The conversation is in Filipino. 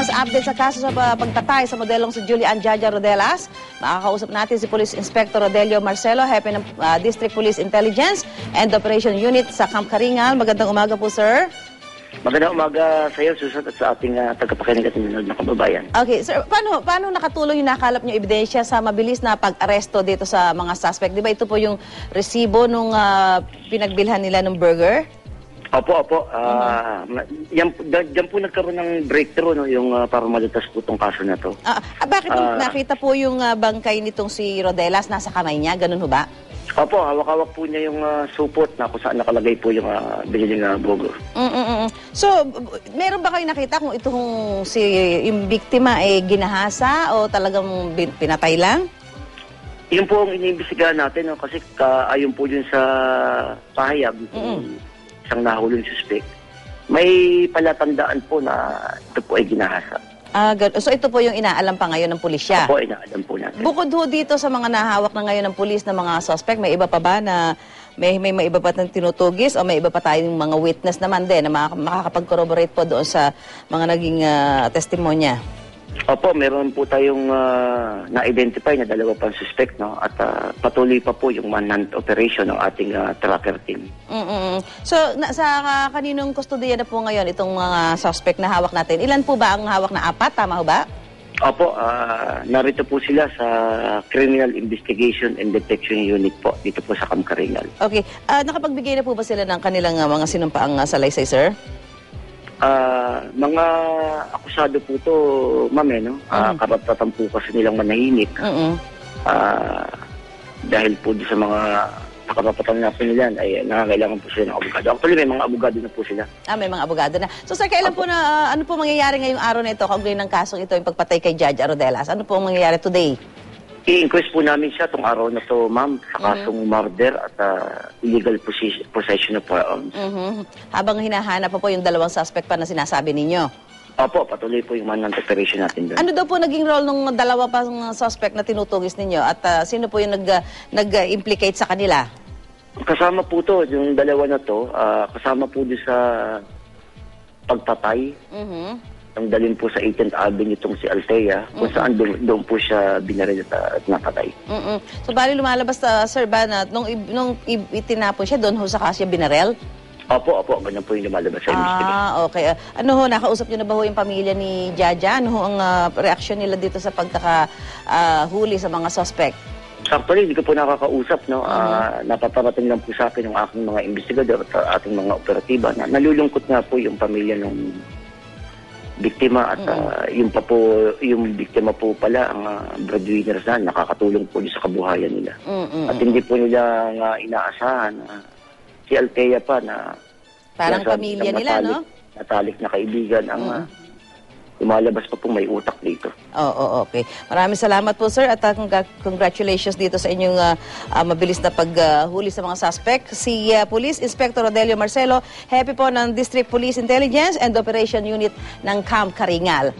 mas update sa kaso sa pa- pagtatay sa modelong si Julian Jaja Rodelas. Makakausap natin si Police Inspector Rodelio Marcelo, Hepe ng ah, District Police Intelligence and Operation Unit sa Camp Karingal. Magandang umaga po, sir. Magandang umaga sa iyo, Susan, at sa ating uh, tagapakinig at nanonood na kababayan. Okay, sir, paano, paano nakatulong yung nakalap niyo ebidensya sa mabilis na pag-aresto dito sa mga suspect? Di ba ito po yung resibo nung ah, pinagbilhan nila ng burger? Opo, opo. ma- yan, dyan po nagkaroon ng breakthrough, no, yung uh, para malutas po itong kaso na to. Ah, ah, bakit Ah. nakita po yung ah, bangkay nitong si Rodelas nasa kamay niya? Ganun ho ba? Opo, hawak-hawak po niya yung ah, supot na kung saan nakalagay po yung uh, biniling uh, burger. Mm-mm-mm. So, b- meron ba kayo nakita kung itong si yung biktima ay ginahasa o talagang bin- pinatay lang? Yun po ang iniimbestigahan natin, no, kasi ka, ayon po yun sa pahayag, Mm-mm. Isang nahulong suspect, may palatandaan po na ito po ay ginahasa. Ah, gan- so ito po yung inaalam pa ngayon ng pulisya. Opo, inaalam po natin. Bukod ho dito sa mga nahawak na ngayon ng pulis na mga suspect, may iba pa ba na may may, may iba pa tayong tinutugis o may iba pa tayong mga witness naman din na maka- makakapag-corroborate po doon sa mga naging ah, testimonya? Opo, meron po tayong ah, na-identify na dalawa pang suspect, no? At ah, patuloy pa po yung manhunt operation ng ating ah, tracker team. Mm-mm. So, na, sa ah, kaninong kustodiya na po ngayon itong mga suspect na hawak natin? Ilan po ba ang hawak na apat? Tama ho ba? Opo, ah, narito po sila sa Criminal Investigation and Detection Unit po, dito po sa Kamkaringal. Okay. Ah, nakapagbigay na po ba sila ng kanilang ah, mga sinumpaang uh, salaysay, sir? Ah, mga akusado po to, ma'am, eh, no? Ah, Mm. karapatan po kasi nilang manahimik. Mm-mm. Ah, dahil po sa mga nakarapatan na po nila, ay nangangailangan po sila ng abogado. Actually, may mga abogado na po sila. Ah, may mga abogado na. So, sir, kailan po na, ah, ano po mangyayari ngayong araw na ito kaugnay ng kasong ito, yung pagpatay kay Judge Arodelas? Ano po ang mangyayari today? I-inquest po namin siya tong araw na to, ma'am, sa kasong murder at ah, illegal posses- possession of firearms. Mhm. Habang hinahanap pa po yung dalawang suspect pa na sinasabi ninyo. Opo, patuloy po yung manhunt operation natin doon. Ano daw po naging role ng dalawa pa suspect na tinutugis ninyo? At ah, sino po yung nag, nag-implicate sa kanila? Kasama po to, yung dalawa na to, ah, kasama po doon sa pagpatay. Mhm. Ang dalhin po sa 18th Avenue itong si Althea, kung saan doon, doon po siya binaril at, ah, at napatay. Mm-mm. So, bali lumalabas, ah, sir, ba, na nung, i- nung i- itinapon siya, doon ho sa kasya binarel? Opo, opo, ganyan po yung lumalabas sa investigation. Ah, okay. Ah, Ano ho, nakausap niyo na ba ho yung pamilya ni Jaja? Ano ho ang ah, reaksyon nila dito sa pagkakahuli sa mga suspect? Actually, hindi ko po nakakausap, no? Ah, napaparating lang po sa akin ng aking mga investigador at ating mga operatiba na nalulungkot nga po yung pamilya ng biktima at ah, yung pa po yung biktima po pala ang ah, breadwinners na nakakatulong po sa kabuhayan nila. Mm-mm. At hindi po nila nga inaasahan na si Althea pa na Parang nasa- pamilya nila, no? Natalik na kaibigan ang ah, lumalabas pa po may utak dito. Oo, okay. Maraming salamat po, sir, at uh, congra- congratulations dito sa inyong uh, uh, mabilis na paghuli sa mga suspect. Si uh, Police Inspector Rodelio Marcelo, happy po ng District Police Intelligence and Operation Unit ng Camp Karingal.